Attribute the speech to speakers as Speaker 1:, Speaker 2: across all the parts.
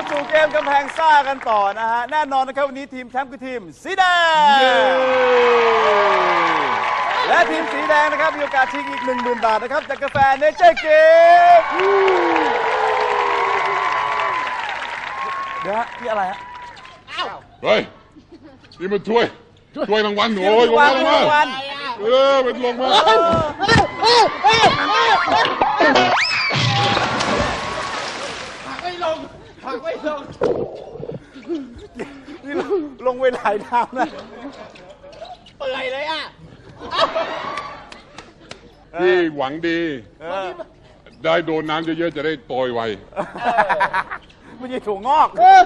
Speaker 1: มาสู่เกมกำแพงซ่ากันต่อนะฮะ แน่นอนนะครับวันนี้ทีมแชมป์คือทีมสีแดง และทีมสีแดงนะครับ มีโอกาสชิงอีก 1 0,000 บาทนะครับ จากกาแฟเนเจอร์เกมเดี๋ยวฮะนี่อะไรฮะ
Speaker 2: เฮ้ยนี่มาช่วยช่วยรางวัลหนู
Speaker 1: เดี๋ยว
Speaker 2: โอ้ย
Speaker 1: รางวัล
Speaker 2: ลงมารา
Speaker 1: งวัล
Speaker 2: เออเป็นลงมา
Speaker 1: นี่ ลงลงไปหลายน้ำนะ
Speaker 3: เปื่อยเลยอะ
Speaker 2: พี่หวังดี
Speaker 1: เออ
Speaker 2: ได้โดนน้ำเยอะๆ จะได้โตยไว
Speaker 1: ไม่ใช่ถั่วงอกเออ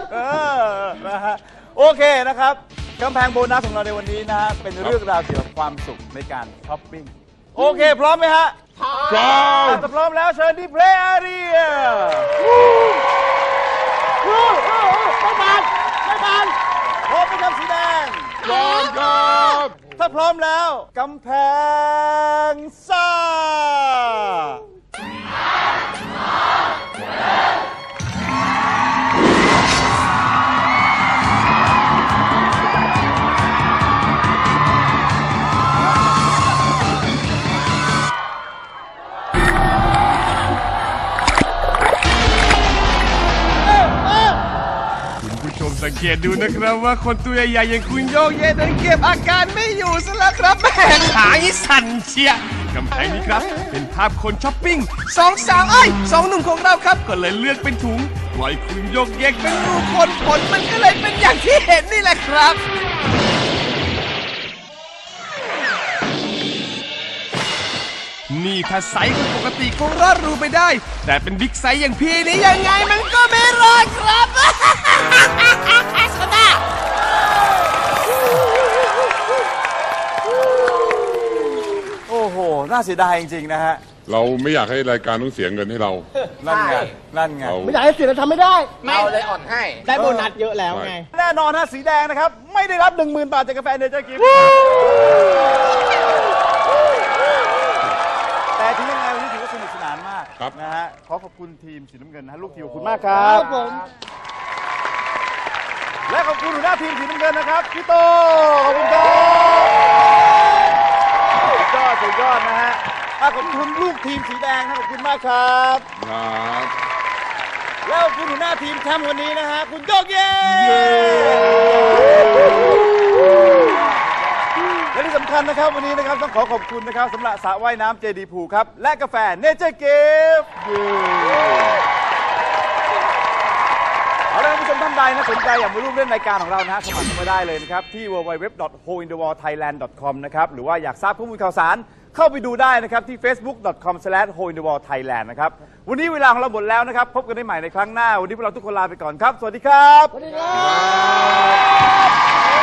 Speaker 1: นะฮะโอเคนะครับกำแพงโบนัสของเราในวันนี้นะฮะเป็นเรื่องราวเกี่ยวกับความสุขในการช้อปปิ้งโอเค พร้อมไหมฮะ
Speaker 2: พร้อม
Speaker 1: ถ้าพร้อมแล้วเชิญที่เพลย์อารีย
Speaker 3: ไม่บานไม่บาน
Speaker 1: พร้อมไหมครับสีแดง
Speaker 2: พร้อมครับ
Speaker 1: ถ้าพร้อมแล้วกำแพงซ่า
Speaker 4: สังเกตดูนะครับว่าคนตัวใหญ่ๆอย่างคุณโยกเยนั้นเก็บอาการไม่อยู่ซะแล้วครับแม่ขาอีสั่นเชียกำแพงนี้ครับ เป็นภาพคนช้อปปิ้งสองสาวเอ้ยสองหนุ่มของเราครับ ก็เลยเลือกเป็นถุงปล่อยคุณโยกเยกเป็นรูปคนผลมันก็เลยเป็นอย่างที่เห็นนี่แหละครับนี่ถ้าไซส์คนปกติคงรอดรูไปได้ แต่เป็นบิ๊กไซส์อย่างพี่นี่ยังไงมันก็ไม่รอดครับ
Speaker 1: น่าเสียดายจริงๆนะฮะ
Speaker 2: เราไม่อยากให้รายการต้องเสียเงินให้เรา
Speaker 1: นั่นไง นั่นไง
Speaker 2: เรา
Speaker 3: ไม่อยากให้เสียแล้วทำไม่ได้เราเลยอ่อนให้ ได้โบนัสเยอะแล้วไง
Speaker 1: แน่นอนฮะสีแดงนะครับ ไม่ได้รับ 1 0,000 บาทจากกาแฟเนเจอร์กิฟแต่ถึงยังไงวันนี้ถือว่าสนุกสนานมาก
Speaker 2: ครับ
Speaker 1: นะฮะ ขอขอบคุณทีมสีน้ำเงินนะฮะลูกทีมขอบคุณมากครับ
Speaker 3: ครับผม
Speaker 1: และขอบคุณหัวหน้าทีมสีน้ำเงินนะครับพี่โตขอบคุณครับ สุดยอดสุดยอดนะฮะอะขอบคุณลูกทีมสีแดงนะขอบคุณมากครับ
Speaker 2: ครับ
Speaker 1: แล้วขอบคุณหัวหน้าทีมแชมป์วันนี้นะฮะคุณโยกเย้และที่สำคัญนะครับวันนี้นะครับต้องขอขอบคุณนะครับสำหรับสระว่ายน้ำเจดีพูครับ และกาแฟเนเจอร์เกฟเอาละท่านผู้ชมท่านใดนะสนใจอยากมาร่วมเล่นรายการของเรานะฮะสมัครเข้ามาได้เลยนะครับ ที่ www.hointhewallthailand.com นะครับ หรือว่าอยากทราบข้อมูลข่าวสาร เข้าไปดูได้นะครับ ที่ facebook.com/hointhewallthailand นะครับ วันนี้เวลาของเราหมดแล้วนะครับ พบกันได้ใหม่ในครั้งหน้า วันนี้พวกเราทุกคนลาไปก่อนครับ สวัสดีครับ
Speaker 3: สวัสดีครับ